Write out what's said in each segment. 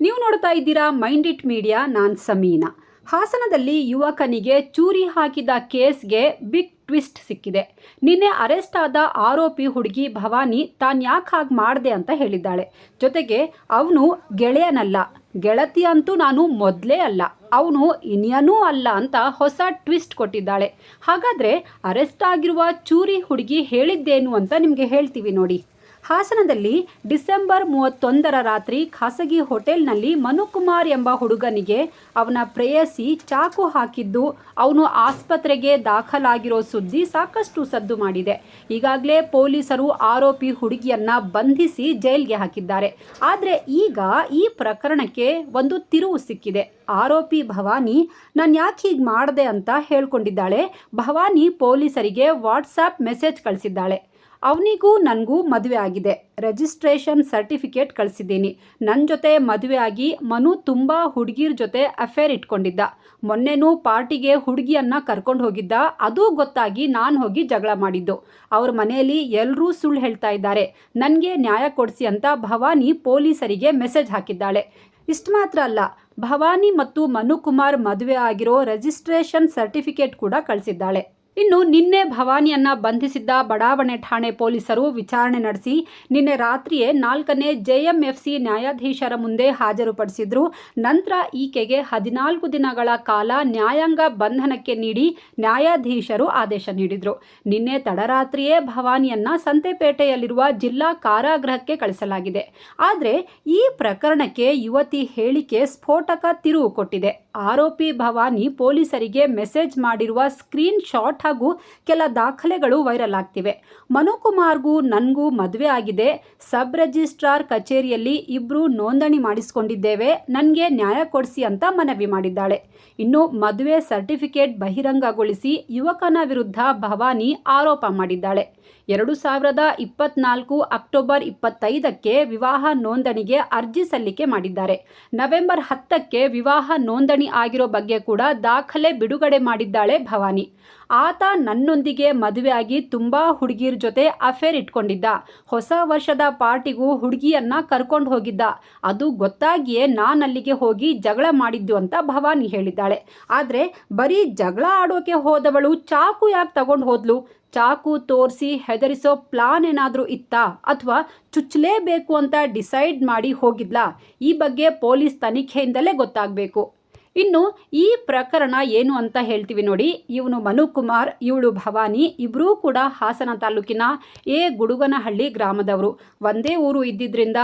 ನೀವು ನೋಡ್ತಾ ಇದ್ದೀರಾ ಮೈಂಡ್ ಇಟ್ ಮೀಡಿಯಾ, ನಾನ್ ಸಮೀನಾ. ಹಾಸನದಲ್ಲಿ ಯುವಕನಿಗೆ ಚೂರಿ ಹಾಕಿದ ಕೇಸ್ಗೆ ಬಿಗ್ ಟ್ವಿಸ್ಟ್ ಸಿಕ್ಕಿದೆ. ನಿನ್ನೆ ಅರೆಸ್ಟ್ ಆದ ಆರೋಪಿ ಹುಡುಗಿ ಭವಾನಿ ತಾನು ಯಾಕೆ ಹಾಗೆ ಮಾಡಿದೆ ಅಂತ ಹೇಳಿದ್ದಾಳೆ. ಜೊತೆಗೆ ಅವನು ಗೆಳೆಯನಲ್ಲ. ಗೆಳತಿ ಅಂತೂ ನಾನು ಮೊದಲೇ ಅಲ್ಲ. ಅವನು ಇನ್ಯನೂ ಅಲ್ಲ ಅಂತ ಹೊಸ ಟ್ವಿಸ್ಟ್ ಕೊಟ್ಟಿದ್ದಾಳೆ. ಹಾಗಾದರೆ ಅರೆಸ್ಟ್ ಆಗಿರುವ ಚೂರಿ ಹುಡುಗಿ ಹೇಳಿದ್ದೇನು ಅಂತ ನಿಮಗೆ ಹೇಳ್ತೀವಿ ನೋಡಿ. ಹಾಸನದಲ್ಲಿ ಡಿಸೆಂಬರ್ ಮೂವತ್ತೊಂದರ ರಾತ್ರಿ ಖಾಸಗಿ ಹೋಟೆಲ್ನಲ್ಲಿ ಮನುಕುಮಾರ್ ಎಂಬ ಹುಡುಗನಿಗೆ ಅವನ ಪ್ರೇಯಸಿ ಚಾಕು ಹಾಕಿದ್ದು ಅವನು ಆಸ್ಪತ್ರೆಗೆ ದಾಖಲಾಗಿರೋ ಸುದ್ದಿ ಸಾಕಷ್ಟು ಸದ್ದು ಮಾಡಿದೆ. ಈಗಾಗಲೇ ಪೊಲೀಸರು ಆರೋಪಿ ಹುಡುಗಿಯನ್ನ ಬಂಧಿಸಿ ಜೈಲ್ಗೆ ಹಾಕಿದ್ದಾರೆ. ಆದರೆ ಈಗ ಈ ಪ್ರಕರಣಕ್ಕೆ ಒಂದು ತಿರುವು ಸಿಕ್ಕಿದೆ. ಆರೋಪಿ ಭವಾನಿ, ನಾನು ಯಾಕೆ ಹೀಗೆ ಮಾಡಿದೆ? ಅಂತ ಹೇಳ್ಕೊಂಡಿದ್ದಾಳೆ. ಭವಾನಿ ಪೊಲೀಸರಿಗೆ ವಾಟ್ಸಾಪ್ ಮೆಸೇಜ್ ಕಳಿಸಿದ್ದಾಳೆ. ಅವನಿಗೂ ನನಗೂ ಮದುವೆ ಆಗಿದೆ. ರಿಜಿಸ್ಟ್ರೇಷನ್ ಸರ್ಟಿಫಿಕೇಟ್ ಕಳಿಸಿದ್ದೀನಿ. ನನ್ನ ಜೊತೆ ಮದುವೆ ಆಗಿ ಮನು ತುಂಬ ಹುಡುಗಿರ ಜೊತೆ ಅಫೇರ್ ಇಟ್ಕೊಂಡಿದ್ದ. ಮೊನ್ನೆನೂ ಪಾರ್ಟಿಗೆ ಹುಡುಗಿಯನ್ನು ಕರ್ಕೊಂಡು ಹೋಗಿದ್ದ. ಅದು ಗೊತ್ತಾಗಿ ನಾನು ಹೋಗಿ ಜಗಳ ಮಾಡಿದ್ದು. ಅವ್ರ ಮನೆಯಲ್ಲಿ ಎಲ್ಲರೂ ಸುಳ್ಳು ಹೇಳ್ತಾ ಇದ್ದಾರೆ. ನನಗೆ ನ್ಯಾಯ ಕೊಡಿಸಿ ಅಂತ ಭವಾನಿ ಪೊಲೀಸರಿಗೆ ಮೆಸೇಜ್ ಹಾಕಿದ್ದಾಳೆ. ಇಷ್ಟು ಮಾತ್ರ ಅಲ್ಲ, ಭವಾನಿ ಮತ್ತು ಮನುಕುಮಾರ್ ಮದುವೆ ಆಗಿರೋ ರಿಜಿಸ್ಟ್ರೇಷನ್ ಸರ್ಟಿಫಿಕೇಟ್ ಕೂಡ ಕಳಿಸಿದ್ದಾಳೆ. ಇನ್ನು ನಿನ್ನೆ ಭವಾನಿಯನ್ನ ಬಂಧಿಸಿದ್ದ ಬಡಾವಣೆ ಠಾಣೆ ಪೊಲೀಸರು ವಿಚಾರಣೆ ನಡೆಸಿ ನಿನ್ನೆ ರಾತ್ರಿಯೇ ನಾಲ್ಕನೇ ಜೆಎಂಎಫ್ಸಿ ನ್ಯಾಯಾಧೀಶರ ಮುಂದೆ ಹಾಜರುಪಡಿಸಿದ್ರು. ನಂತರ ಈಕೆಗೆ ಹದಿನಾಲ್ಕು ದಿನಗಳ ಕಾಲ ನ್ಯಾಯಾಂಗ ಬಂಧನಕ್ಕೆ ನೀಡಿ ನ್ಯಾಯಾಧೀಶರು ಆದೇಶ ನೀಡಿದ್ರು. ನಿನ್ನೆ ತಡರಾತ್ರಿಯೇ ಭವಾನಿಯನ್ನ ಸಂತೆಪೇಟೆಯಲ್ಲಿರುವ ಜಿಲ್ಲಾ ಕಾರಾಗೃಹಕ್ಕೆ ಕಳಿಸಲಾಗಿದೆ. ಆದರೆ ಈ ಪ್ರಕರಣಕ್ಕೆ ಯುವತಿ ಹೇಳಿಕೆ ಸ್ಫೋಟಕ ತಿರುವು ಕೊಟ್ಟಿದೆ. ಆರೋಪಿ ಭವಾನಿ ಪೊಲೀಸರಿಗೆ ಮೆಸೇಜ್ ಮಾಡಿರುವ ಸ್ಕ್ರೀನ್ ಶಾಟ್ ಹಾಗೂ ಕೆಲ ದಾಖಲೆಗಳು ವೈರಲ್ ಆಗ್ತಿವೆ. ಮನುಕುಮಾರ್ಗೂ ನನಗೂ ಮದುವೆ ಆಗಿದೆ. ಸಬ್ ರಿಜಿಸ್ಟ್ರಾರ್ ಕಚೇರಿಯಲ್ಲಿ ಇಬ್ಬರು ನೋಂದಣಿ ಮಾಡಿಸಿಕೊಂಡಿದ್ದೇವೆ. ನನಗೆ ನ್ಯಾಯ ಕೊಡಿಸಿ ಅಂತ ಮನವಿ ಮಾಡಿದ್ದಾಳೆ. ಇನ್ನು ಮದುವೆ ಸರ್ಟಿಫಿಕೇಟ್ ಬಹಿರಂಗಗೊಳಿಸಿ ಯುವಕನ ವಿರುದ್ಧ ಭವಾನಿ ಆರೋಪ ಮಾಡಿದ್ದಾಳೆ. ಎರಡು ಸಾವಿರದ ಇಪ್ಪತ್ನಾಲ್ಕು ಅಕ್ಟೋಬರ್ ಇಪ್ಪತ್ತೈದಕ್ಕೆ ವಿವಾಹ ನೋಂದಣಿಗೆ ಅರ್ಜಿ ಸಲ್ಲಿಕೆ ಮಾಡಿದ್ದಾರೆ. ನವೆಂಬರ್ ಹತ್ತಕ್ಕೆ ವಿವಾಹ ನೋಂದಣಿ ಆಗಿರೋ ಬಗ್ಗೆ ಕೂಡ ದಾಖಲೆ ಬಿಡುಗಡೆ ಮಾಡಿದ್ದಾಳೆ ಭವಾನಿ. ಆತ ನನ್ನೊಂದಿಗೆ ಮದುವೆಯಾಗಿ ತುಂಬ ಹುಡುಗಿರ ಜೊತೆ ಅಫೇರ್ ಇಟ್ಕೊಂಡಿದ್ದ. ಹೊಸ ವರ್ಷದ ಪಾರ್ಟಿಗೂ ಹುಡುಗಿಯನ್ನ ಕರ್ಕೊಂಡು ಹೋಗಿದ್ದ. ಅದು ಗೊತ್ತಾಗಿಯೇ ನಾನು ಅಲ್ಲಿಗೆ ಹೋಗಿ ಜಗಳ ಮಾಡಿದ್ದು ಅಂತ ಭವಾನಿ ಹೇಳಿದ್ದಾಳೆ. ಆದರೆ ಬರೀ ಜಗಳ ಆಡೋಕೆ ಹೋದವಳು ಚಾಕು ಯಾಕೆ ತಗೊಂಡು ಹೋದ್ಲು? ಚಾಕು ತೋರಿಸಿ ಹೆದರಿಸೋ ಪ್ಲಾನ್ ಏನಾದರೂ ಇತ್ತಾ? ಅಥವಾ ಚುಚ್ಚಲೇಬೇಕು ಅಂತ ಡಿಸೈಡ್ ಮಾಡಿ ಹೋಗಿದ್ಲಾ? ಈ ಬಗ್ಗೆ ಪೊಲೀಸ್ ತನಿಖೆಯಿಂದಲೇ ಗೊತ್ತಾಗಬೇಕು. ಇನ್ನು ಈ ಪ್ರಕರಣ ಏನು ಅಂತ ಹೇಳ್ತೀವಿ ನೋಡಿ. ಇವನು ಮನುಕುಮಾರ್, ಇವಳು ಭವಾನಿ ಇಬ್ಬರೂ ಕೂಡ ಹಾಸನ ತಾಲೂಕಿನ ಎ. ಗುಡುಗನಹಳ್ಳಿ ಗ್ರಾಮದವರು. ಒಂದೇ ಊರು ಇದ್ದಿದ್ದರಿಂದ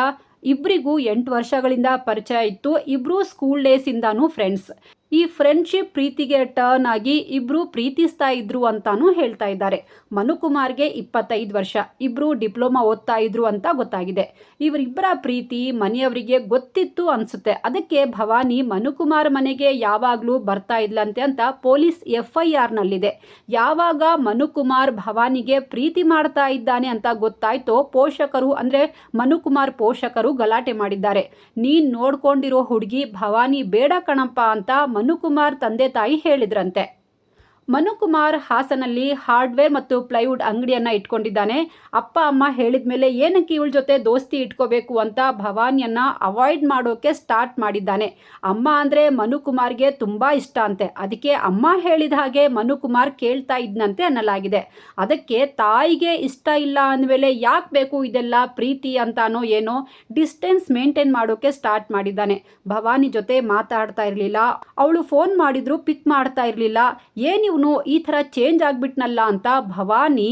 ಇಬ್ಬರಿಗೂ ಎಂಟು ವರ್ಷಗಳಿಂದ ಪರಿಚಯ ಇತ್ತು. ಇಬ್ಬರೂ ಸ್ಕೂಲ್ ಡೇಸಿಂದಾನು ಫ್ರೆಂಡ್ಸ್ ಈ ಫ್ರೆಂಡ್ಶಿಪ್ ಪ್ರೀತಿಗೆ ಟರ್ನ್ ಆಗಿ ಇಬ್ರು ಪ್ರೀತಿಸ್ತಾ ಇದ್ರು ಅಂತಾನೂ ಹೇಳ್ತಾ ಇದ್ದಾರೆ. ಮನುಕುಮಾರ್ಗೆ ಇಪ್ಪತ್ತೈದು ವರ್ಷ, ಇಬ್ರು ಡಿಪ್ಲೊಮಾ ಓದ್ತಾ ಇದ್ರು ಅಂತ ಗೊತ್ತಾಗಿದೆ. ಇವರಿಬ್ಬರ ಪ್ರೀತಿ ಮನೆಯವರಿಗೆ ಗೊತ್ತಿತ್ತು ಅನ್ಸುತ್ತೆ. ಅದಕ್ಕೆ ಭವಾನಿ ಮನುಕುಮಾರ್ ಮನೆಗೆ ಯಾವಾಗಲೂ ಬರ್ತಾ ಇದ್ಲಂತೆ ಅಂತ ಪೊಲೀಸ್ ಎಫ್ ಐ ಆರ್ನಲ್ಲಿದೆ ಯಾವಾಗ ಮನುಕುಮಾರ್ ಭವಾನಿಗೆ ಪ್ರೀತಿ ಮಾಡ್ತಾ ಇದ್ದಾನೆ ಅಂತ ಗೊತ್ತಾಯ್ತೋ ಪೋಷಕರು ಅಂದರೆ ಮನುಕುಮಾರ್ ಪೋಷಕರು ಗಲಾಟೆ ಮಾಡಿದ್ದಾರೆ. ನೀನು ನೋಡ್ಕೊಂಡಿರೋ ಹುಡುಗಿ ಭವಾನಿ ಬೇಡ ಕಣಪ್ಪ ಅಂತ ಮನುಕುಮಾರ್ ತಂದೆ ತಾಯಿ ಹೇಳಿದ್ರಂತೆ. ಮನುಕುಮಾರ್ ಹಾಸನಲ್ಲಿ ಹಾರ್ಡ್ವೇರ್ ಮತ್ತು ಪ್ಲೈವುಡ್ ಅಂಗಡಿಯನ್ನ ಇಟ್ಕೊಂಡಿದ್ದಾನೆ. ಅಪ್ಪ, ಅಮ್ಮ ಹೇಳಿದ ಮೇಲೆ ಏನಕ್ಕೆ ಇವಳ ಜೊತೆ ದೋಸ್ತಿ ಇಟ್ಕೋಬೇಕು ಅಂತ ಭವಾನಿಯನ್ನ ಅವಾಯ್ಡ್ ಮಾಡೋಕೆ ಸ್ಟಾರ್ಟ್ ಮಾಡಿದ್ದಾನೆ. ಅಮ್ಮ ಅಂದರೆ ಮನುಕುಮಾರ್ಗೆ ತುಂಬ ಇಷ್ಟ ಅಂತೆ. ಅದಕ್ಕೆ ಅಮ್ಮ ಹೇಳಿದ ಹಾಗೆ ಮನುಕುಮಾರ್ ಕೇಳ್ತಾ ಇದ್ನಂತೆ ಅನ್ನಲಾಗಿದೆ. ಅದಕ್ಕೆ ತಾಯಿಗೆ ಇಷ್ಟ ಇಲ್ಲ ಅಂದಮೇಲೆ ಯಾಕೆ ಬೇಕು ಇದೆಲ್ಲ, ಪ್ರೀತಿ ಅಂತಾನೋ ಏನೋ ಡಿಸ್ಟೆನ್ಸ್ ಮೇಂಟೈನ್ ಮಾಡೋಕೆ ಸ್ಟಾರ್ಟ್ ಮಾಡಿದ್ದಾನೆ. ಭವಾನಿ ಜೊತೆ ಮಾತಾಡ್ತಾ ಇರಲಿಲ್ಲ. ಅವಳು ಫೋನ್ ಮಾಡಿದ್ರು ಪಿಕ್ ಮಾಡ್ತಾ ಇರಲಿಲ್ಲ. ಏನು ಇವನು ಈ ಥರ ಚೇಂಜ್ ಆಗಿಬಿಟ್ನಲ್ಲ ಅಂತ ಭವಾನಿ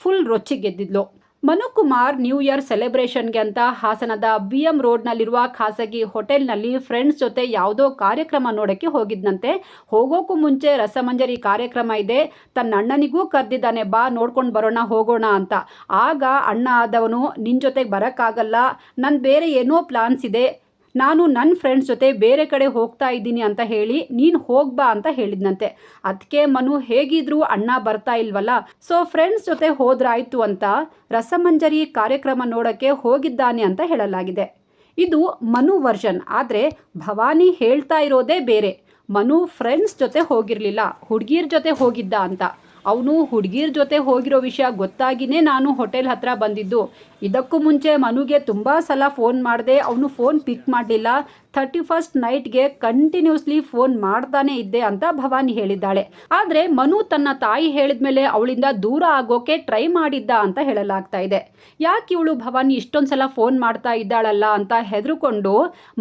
ಫುಲ್ ರೊಚ್ಚಿಗೆದ್ದಿದ್ಲು ಮನುಕುಮಾರ್ ನ್ಯೂ ಇಯರ್ ಸೆಲೆಬ್ರೇಷನ್ಗೆ ಅಂತ ಹಾಸನದ ಬಿ ಎಂ ರೋಡ್ನಲ್ಲಿರುವ ಖಾಸಗಿ ಹೋಟೆಲ್ನಲ್ಲಿ ಫ್ರೆಂಡ್ಸ್ ಜೊತೆ ಯಾವುದೋ ಕಾರ್ಯಕ್ರಮ ನೋಡೋಕ್ಕೆ ಹೋಗಿದ್ನಂತೆ. ಹೋಗೋಕ್ಕೂ ಮುಂಚೆ ರಸಮಂಜರಿ ಕಾರ್ಯಕ್ರಮ ಇದೆ. ತನ್ನ ಅಣ್ಣನಿಗೂ ಕರೆದಿದ್ದಾನೆ, ಬಾ ನೋಡ್ಕೊಂಡು ಬರೋಣ, ಹೋಗೋಣ ಅಂತ. ಆಗ ಅಣ್ಣ ಆದವನು ನಿನ್ನ ಜೊತೆಗೆ ಬರೋಕ್ಕಾಗಲ್ಲ. ನನ್ನ ಬೇರೆ ಏನೋ ಪ್ಲಾನ್ಸ್ ಇದೆ. ನಾನು ನನ್ನ ಫ್ರೆಂಡ್ಸ್ ಜೊತೆ ಬೇರೆ ಕಡೆ ಹೋಗ್ತಾ ಇದ್ದೀನಿ ಅಂತ ಹೇಳಿ ನೀನು ಹೋಗ್ಬಾ ಅಂತ ಹೇಳಿದ್ನಂತೆ. ಅದಕ್ಕೆ ಮನು ಹೇಗಿದ್ರು ಅಣ್ಣ ಬರ್ತಾ ಇಲ್ವಲ್ಲ? ಸೊ ಫ್ರೆಂಡ್ಸ್ ಜೊತೆ ಹೋದ್ರಾಯ್ತು ಅಂತ ರಸಮಂಜರಿ ಕಾರ್ಯಕ್ರಮ ನೋಡೋಕ್ಕೆ ಹೋಗಿದ್ದಾನೆ ಅಂತ ಹೇಳಲಾಗಿದೆ. ಇದು ಮನು ವರ್ಷನ್ ಆದರೆ ಭವಾನಿ ಹೇಳ್ತಾ ಇರೋದೇ ಬೇರೆ. ಮನು ಫ್ರೆಂಡ್ಸ್ ಜೊತೆ ಹೋಗಿರಲಿಲ್ಲ, ಹುಡುಗಿರ ಜೊತೆ ಹೋಗಿದ್ದ ಅಂತ. ಅವನು ಹುಡುಗಿರ ಜೊತೆ ಹೋಗಿರೋ ವಿಷಯ ಗೊತ್ತಾಗಿನೇ ನಾನು ಹೋಟೆಲ್ ಹತ್ರ ಬಂದಿದ್ದು. ಇದಕ್ಕೂ ಮುಂಚೆ ಮನುಗೆ ತುಂಬ ಸಲ ಫೋನ್ ಮಾಡಿದೆ, ಅವನು ಫೋನ್ ಪಿಕ್ ಮಾಡಲಿಲ್ಲ. ಥರ್ಟಿ ಫಸ್ಟ್ ನೈಟ್ಗೆ ಕಂಟಿನ್ಯೂಸ್ಲಿ ಫೋನ್ ಮಾಡ್ತಾನೆ ಇದ್ದೆ ಅಂತ ಭವಾನಿ ಹೇಳಿದ್ದಾಳೆ. ಆದರೆ ಮನು ತನ್ನ ತಾಯಿ ಹೇಳಿದ ಮೇಲೆ ಅವಳಿಂದ ದೂರ ಆಗೋಕೆ ಟ್ರೈ ಮಾಡಿದ್ದ ಅಂತ ಹೇಳಲಾಗ್ತಾ ಇದೆ. ಯಾಕೆ ಇವಳು ಭವಾನಿ ಇಷ್ಟೊಂದು ಸಲ ಫೋನ್ ಮಾಡ್ತಾ ಇದ್ದಾಳಲ್ಲ ಅಂತ ಹೆದರುಕೊಂಡು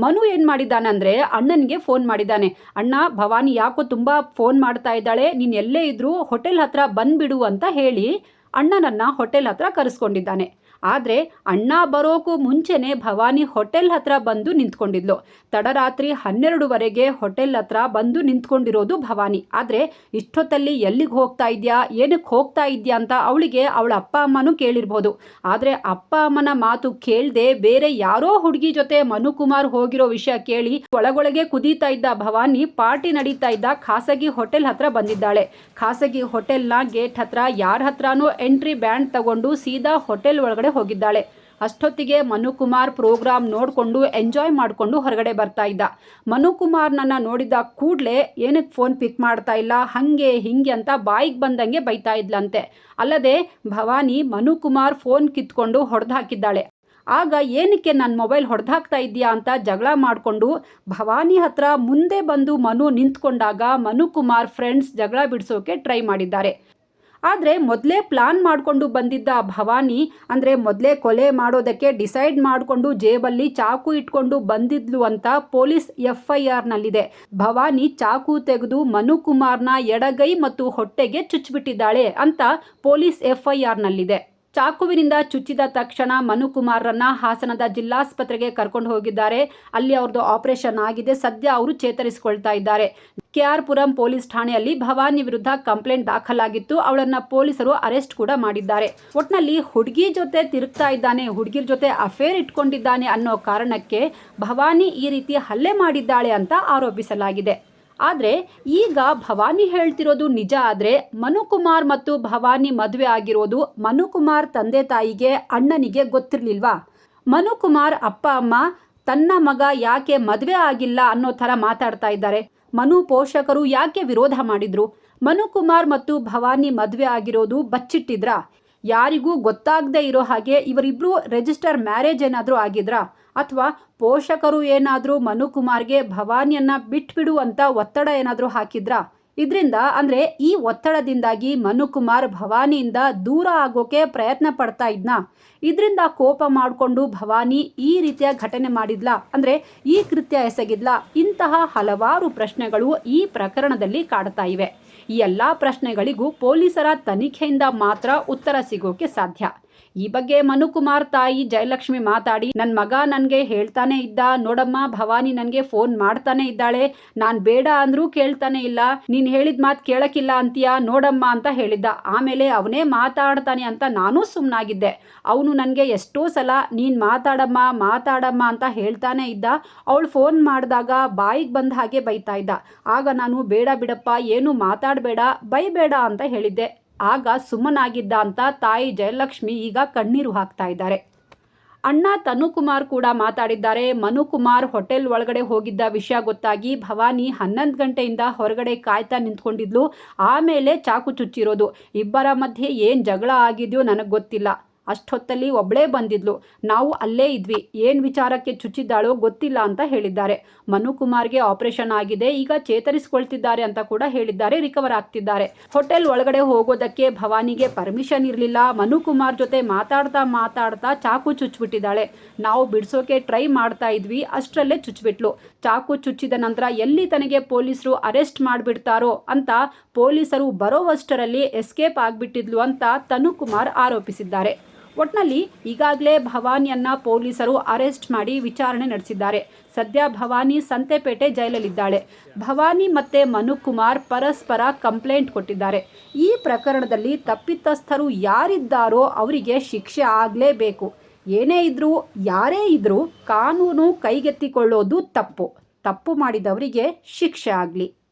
ಮನು ಏನು ಮಾಡಿದ್ದಾನಂದರೆ ಅಣ್ಣನಿಗೆ ಫೋನ್ ಮಾಡಿದ್ದಾನೆ. ಅಣ್ಣ, ಭವಾನಿ ಯಾಕೋ ತುಂಬ ಫೋನ್ ಮಾಡ್ತಾ ಇದ್ದಾಳೆ, ನೀನು ಎಲ್ಲೇ ಇದ್ದರೂ ಹೋಟೆಲ್ ಹತ್ರ ಬಂದ್ಬಿಡು ಅಂತ ಹೇಳಿ ಅಣ್ಣನನ್ನ ಹೋಟೆಲ್ ಹತ್ರ ಕರೆಸ್ಕೊಂಡಿದ್ದಾನೆ. ಆದರೆ ಅಣ್ಣ ಬರೋಕ್ಕೂ ಮುಂಚೆನೇ ಭವಾನಿ ಹೋಟೆಲ್ ಹತ್ರ ಬಂದು ನಿಂತ್ಕೊಂಡಿದ್ಲು. ತಡರಾತ್ರಿ ಹನ್ನೆರಡುವರೆಗೆ ಹೋಟೆಲ್ ಹತ್ರ ಬಂದು ನಿಂತ್ಕೊಂಡಿರೋದು ಭವಾನಿ. ಆದರೆ ಇಷ್ಟೊತ್ತಲ್ಲಿ ಎಲ್ಲಿಗೆ ಹೋಗ್ತಾ ಇದೆಯಾ ಏನಕ್ಕೆ ಹೋಗ್ತಾ ಇದೆಯಾ ಅಂತ ಅವಳಿಗೆ ಅವಳ ಅಪ್ಪ ಅಮ್ಮನೂ ಕೇಳಿರ್ಬೋದು. ಆದರೆ ಅಪ್ಪ ಅಮ್ಮನ ಮಾತು ಕೇಳದೆ ಬೇರೆ ಯಾರೋ ಹುಡುಗಿ ಜೊತೆ ಮನುಕುಮಾರ್ ಹೋಗಿರೋ ವಿಷಯ ಕೇಳಿ ಒಳಗೊಳಗೆ ಕುದೀತಾ ಇದ್ದ ಭವಾನಿ ಪಾರ್ಟಿ ನಡೀತಾ ಇದ್ದ ಖಾಸಗಿ ಹೋಟೆಲ್ ಹತ್ರ ಬಂದಿದ್ದಾಳೆ. ಖಾಸಗಿ ಹೋಟೆಲ್ನ ಗೇಟ್ ಹತ್ರ ಯಾರ ಹತ್ರನೂ ಎಂಟ್ರಿ ಬ್ಯಾಂಡ್ ತಗೊಂಡು ಸೀದಾ ಹೋಟೆಲ್ ಒಳಗಡೆ ಹೋಗಿದ್ದಾಳೆ. ಅಷ್ಟೊತ್ತಿಗೆ ಮನುಕುಮಾರ್ ಪ್ರೋಗ್ರಾಮ್ ನೋಡಿಕೊಂಡು ಎಂಜಾಯ್ ಮಾಡಿಕೊಂಡು ಹೊರಗಡೆ ಬರ್ತಾ ಇದ್ದ. ಮನುಕುಮಾರ್ನನ್ನ ನೋಡಿದ ಕೂಡಲೇ ಏನಕ್ಕೆ ಫೋನ್ ಪಿಕ್ ಮಾಡ್ತಾ ಇಲ್ಲ, ಹಾಗೆ ಹಿಂಗೆ ಅಂತ ಬಾಯಿಗೆ ಬಂದಂಗೆ ಬೈತಾ ಇದ್ಲಂತೆ. ಅಲ್ಲದೆ ಭವಾನಿ ಮನುಕುಮಾರ್ ಫೋನ್ ಕಿತ್ಕೊಂಡು ಹೊಡೆದು ಹಾಕಿದ್ದಾಳೆ ಆಗ ಏನಕ್ಕೆ ನನ್ನ ಮೊಬೈಲ್ ಹೊಡೆದಾಕ್ತಾ ಇದೆಯಾ ಅಂತ ಜಗಳ ಮಾಡಿಕೊಂಡು ಭವಾನಿ ಹತ್ರ ಮುಂದೆ ಬಂದು ಮನು ನಿಂತ್ಕೊಂಡಾಗ ಮನುಕುಮಾರ್ ಫ್ರೆಂಡ್ಸ್ ಜಗಳ ಬಿಡಿಸೋಕೆ ಟ್ರೈ ಮಾಡಿದ್ದಾರೆ. ಆದರೆ ಮೊದಲೇ ಪ್ಲಾನ್ ಮಾಡಿಕೊಂಡು ಬಂದಿದ್ದ ಭವಾನಿ, ಅಂದರೆ ಮೊದಲೇ ಕೊಲೆ ಮಾಡೋದಕ್ಕೆ ಡಿಸೈಡ್ ಮಾಡಿಕೊಂಡು ಜೇಬಲ್ಲಿ ಚಾಕು ಇಟ್ಕೊಂಡು ಬಂದಿದ್ಲು ಅಂತ ಪೊಲೀಸ್ ಎಫ್ ಐ ಆರ್ನಲ್ಲಿದೆ ಭವಾನಿ ಚಾಕು ತೆಗೆದು ಮನುಕುಮಾರ್ನ ಎಡಗೈ ಮತ್ತು ಹೊಟ್ಟೆಗೆ ಚುಚ್ಚಿಬಿಟ್ಟಿದ್ದಾಳೆ ಅಂತ ಪೊಲೀಸ್ ಎಫ್ ಐ ಆರ್ನಲ್ಲಿದೆ ಚಾಕುವಿನಿಂದ ಚುಚ್ಚಿದ ತಕ್ಷಣ ಮನುಕುಮಾರ್ರನ್ನ ಹಾಸನದ ಜಿಲ್ಲಾಸ್ಪತ್ರೆಗೆ ಕರ್ಕೊಂಡು ಹೋಗಿದ್ದಾರೆ. ಅಲ್ಲಿ ಅವ್ರದ್ದು ಆಪರೇಷನ್ ಆಗಿದೆ. ಸದ್ಯ ಅವರು ಚೇತರಿಸಿಕೊಳ್ತಾ ಇದ್ದಾರೆ. ಕೆಆರ್ಪುರಂ ಪೊಲೀಸ್ ಠಾಣೆಯಲ್ಲಿ ಭವಾನಿ ವಿರುದ್ಧ ಕಂಪ್ಲೇಂಟ್ ದಾಖಲಾಗಿತ್ತು. ಅವಳನ್ನ ಪೊಲೀಸರು ಅರೆಸ್ಟ್ ಕೂಡ ಮಾಡಿದ್ದಾರೆ. ಒಟ್ನಲ್ಲಿ ಹುಡುಗಿ ಜೊತೆ ತಿರುಗ್ತಾ ಇದ್ದಾನೆ, ಹುಡುಗಿರ್ ಜೊತೆ ಅಫೇರ್ ಇಟ್ಕೊಂಡಿದ್ದಾನೆ ಅನ್ನೋ ಕಾರಣಕ್ಕೆ ಭವಾನಿ ಈ ರೀತಿ ಹಲ್ಲೆ ಮಾಡಿದ್ದಾಳೆ ಅಂತ ಆರೋಪಿಸಲಾಗಿದೆ. ಆದರೆ ಈಗ ಭವಾನಿ ಹೇಳ್ತಿರೋದು ನಿಜ ಆದರೆ ಮನುಕುಮಾರ್ ಮತ್ತು ಭವಾನಿ ಮದುವೆ ಆಗಿರೋದು ಮನುಕುಮಾರ್ ತಂದೆ ತಾಯಿಗೆ, ಅಣ್ಣನಿಗೆ ಗೊತ್ತಿರಲಿಲ್ವಾ? ಮನುಕುಮಾರ್ ಅಪ್ಪ, ಅಮ್ಮ ತನ್ನ ಮಗ ಯಾಕೆ ಮದುವೆ ಆಗಿಲ್ಲ ಅನ್ನೋ ಥರ ಮಾತಾಡ್ತಾ ಇದ್ದಾರೆ. ಮನು ಪೋಷಕರು ಯಾಕೆ ವಿರೋಧ ಮಾಡಿದ್ರು? ಮನುಕುಮಾರ್ ಮತ್ತು ಭವಾನಿ ಮದುವೆ ಆಗಿರೋದು ಬಚ್ಚಿಟ್ಟಿದ್ರಾ? ಯಾರಿಗೂ ಗೊತ್ತಾಗದೇ ಇರೋ ಹಾಗೆ ಇವರಿಬ್ಬರು ರಿಜಿಸ್ಟರ್ ಮ್ಯಾರೇಜ್ ಏನಾದರೂ ಆಗಿದ್ರಾ? ಅಥವಾ ಪೋಷಕರು ಏನಾದರೂ ಮನುಕುಮಾರ್ಗೆ ಭವಾನಿಯನ್ನ ಬಿಟ್ಬಿಡುವಂಥ ಒತ್ತಡ ಏನಾದರೂ ಹಾಕಿದ್ರಾ? ಇದರಿಂದ ಅಂದರೆ ಈ ಒತ್ತಡದಿಂದಾಗಿ ಮನುಕುಮಾರ್ ಭವಾನಿಯಿಂದ ದೂರ ಆಗೋಕೆ ಪ್ರಯತ್ನ ಪಡ್ತಾ ಇದ್ನ. ಇದರಿಂದ ಕೋಪ ಮಾಡಿಕೊಂಡು ಭವಾನಿ ಈ ರೀತಿಯ ಘಟನೆ ಮಾಡಿದ್ಲ? ಅಂದರೆ ಈ ಕೃತ್ಯ ಎಸಗಿದ್ಲ? ಇಂತಹ ಹಲವಾರು ಪ್ರಶ್ನೆಗಳು ಈ ಪ್ರಕರಣದಲ್ಲಿ ಕಾಡ್ತಾ ಇವೆ. ಈ ಎಲ್ಲ ಪ್ರಶ್ನೆಗಳಿಗೂ ಪೊಲೀಸರ ತನಿಖೆಯಿಂದ ಮಾತ್ರ ಉತ್ತರ ಸಿಗೋಕೆ ಸಾಧ್ಯ. ಈ ಬಗ್ಗೆ ಮನುಕುಮಾರ್ ತಾಯಿ ಜಯಲಕ್ಷ್ಮಿ ಮಾತಾಡಿ ನನ್ನ ಮಗ ನನಗೆ ಹೇಳ್ತಾನೆ ಇದ್ದ. ನೋಡಮ್ಮ, ಭವಾನಿ ನನಗೆ ಫೋನ್ ಮಾಡ್ತಾನೆ ಇದ್ದಾಳೆ. ನಾನು ಬೇಡ ಅಂದ್ರೂ ಕೇಳ್ತಾನೆ ಇಲ್ಲ. ನೀನು ಹೇಳಿದ ಮಾತು ಕೇಳಕ್ಕಿಲ್ಲ ಅಂತೀಯ? ನೋಡಮ್ಮ ಅಂತ ಹೇಳಿದ್ದ. ಆಮೇಲೆ ಅವನೇ ಮಾತಾಡ್ತಾನೆ ಅಂತ ನಾನು ಸುಮ್ಮನಾಗಿದ್ದೆ ಅವನು ನನಗೆ ಎಷ್ಟೋ ಸಲ, ನೀನು ಮಾತಾಡಮ್ಮ ಮಾತಾಡಮ್ಮ ಅಂತ ಹೇಳ್ತಾನೆ ಇದ್ದ. ಅವಳು ಫೋನ್ ಮಾಡಿದಾಗ ಬಾಯಿಗೆ ಬಂದ ಹಾಗೆ ಬೈತಾ ಇದ್ದ. ಆಗ ನಾನು, ಬೇಡ ಬಿಡಪ್ಪ, ಏನು ಮಾತಾಡಬೇಡ ಬೈಬೇಡ ಅಂತ ಹೇಳಿದ್ದೆ. ಆಗ ಸುಮ್ಮನಾಗಿದ್ದ ಅಂತ ತಾಯಿ ಜಯಲಕ್ಷ್ಮಿ ಈಗ ಕಣ್ಣೀರು ಹಾಕ್ತಾ ಇದ್ದಾರೆ. ಅಣ್ಣ ತನುಕುಮಾರ್ ಕೂಡ ಮಾತಾಡಿದ್ದಾರೆ. ಮನುಕುಮಾರ್ ಹೋಟೆಲ್ ಒಳಗಡೆ ಹೋಗಿದ್ದ ವಿಷಯ ಗೊತ್ತಾಗಿ ಭವಾನಿ ಹನ್ನೊಂದು ಗಂಟೆಯಿಂದ ಹೊರಗಡೆ ಕಾಯ್ತಾ ನಿಂತ್ಕೊಂಡಿದ್ಲು. ಆಮೇಲೆ ಚಾಕು ಚುಚ್ಚಿರೋದು. ಇಬ್ಬರ ಮಧ್ಯೆ ಏನು ಜಗಳ ಆಗಿದೆಯೋ ನನಗೆ ಗೊತ್ತಿಲ್ಲ. ಅಷ್ಟೊತ್ತಲ್ಲಿ ಒಬ್ಬಳೇ ಬಂದಿದ್ಲು. ನಾವು ಅಲ್ಲೇ ಇದ್ವಿ. ಏನು ವಿಚಾರಕ್ಕೆ ಚುಚ್ಚಿದ್ದಾಳೋ ಗೊತ್ತಿಲ್ಲ ಅಂತ ಹೇಳಿದ್ದಾರೆ. ಮನುಕುಮಾರ್ಗೆ ಆಪರೇಷನ್ ಆಗಿದೆ. ಈಗ ಚೇತರಿಸಿಕೊಳ್ತಿದ್ದಾರೆ ಅಂತ ಕೂಡ ಹೇಳಿದ್ದಾರೆ. ರಿಕವರ್ ಆಗ್ತಿದ್ದಾರೆ. ಹೋಟೆಲ್ ಒಳಗಡೆ ಹೋಗೋದಕ್ಕೆ ಭವಾನಿಗೆ ಪರ್ಮಿಷನ್ ಇರಲಿಲ್ಲ. ಮನುಕುಮಾರ್ ಜೊತೆ ಮಾತಾಡ್ತಾ ಮಾತಾಡ್ತಾ ಚಾಕು ಚುಚ್ಚಿಬಿಟ್ಟಿದ್ದಾಳೆ. ನಾವು ಬಿಡಿಸೋಕೆ ಟ್ರೈ ಮಾಡ್ತಾ ಇದ್ವಿ. ಅಷ್ಟರಲ್ಲೇ ಚುಚ್ಚಿಬಿಟ್ಲು. ಚಾಕು ಚುಚ್ಚಿದ ನಂತರ ಎಲ್ಲಿ ತನಗೆ ಪೊಲೀಸರು ಅರೆಸ್ಟ್ ಮಾಡಿಬಿಡ್ತಾರೋ ಅಂತ ಪೊಲೀಸರು ಬರೋವಷ್ಟರಲ್ಲಿ ಎಸ್ಕೇಪ್ ಆಗಿಬಿಟ್ಟಿದ್ಲು ಅಂತ ತನುಕುಮಾರ್ ಆರೋಪಿಸಿದ್ದಾರೆ. ಒಟ್ನಲ್ಲಿ ಈಗಾಗಲೇ ಭವಾನಿಯನ್ನ ಪೊಲೀಸರು ಅರೆಸ್ಟ್ ಮಾಡಿ ವಿಚಾರಣೆ ನಡೆಸಿದ್ದಾರೆ. ಸದ್ಯ ಭವಾನಿ ಸಂತೆಪೇಟೆ ಜೈಲಲ್ಲಿದ್ದಾಳೆ. ಭವಾನಿ ಮತ್ತೆ ಮನುಕುಮಾರ್ ಪರಸ್ಪರ ಕಂಪ್ಲೇಂಟ್ ಕೊಟ್ಟಿದ್ದಾರೆ. ಈ ಪ್ರಕರಣದಲ್ಲಿ ತಪ್ಪಿತಸ್ಥರು ಯಾರಿದ್ದಾರೋ ಅವರಿಗೆ ಶಿಕ್ಷೆ ಆಗಲೇಬೇಕು. ಏನೇ ಇದ್ರೂ, ಯಾರೇ ಇದ್ರೂ ಕಾನೂನು ಕೈಗೆತ್ತಿಕೊಳ್ಳೋದು ತಪ್ಪು. ತಪ್ಪು ಮಾಡಿದವರಿಗೆ ಶಿಕ್ಷೆ ಆಗಲಿ.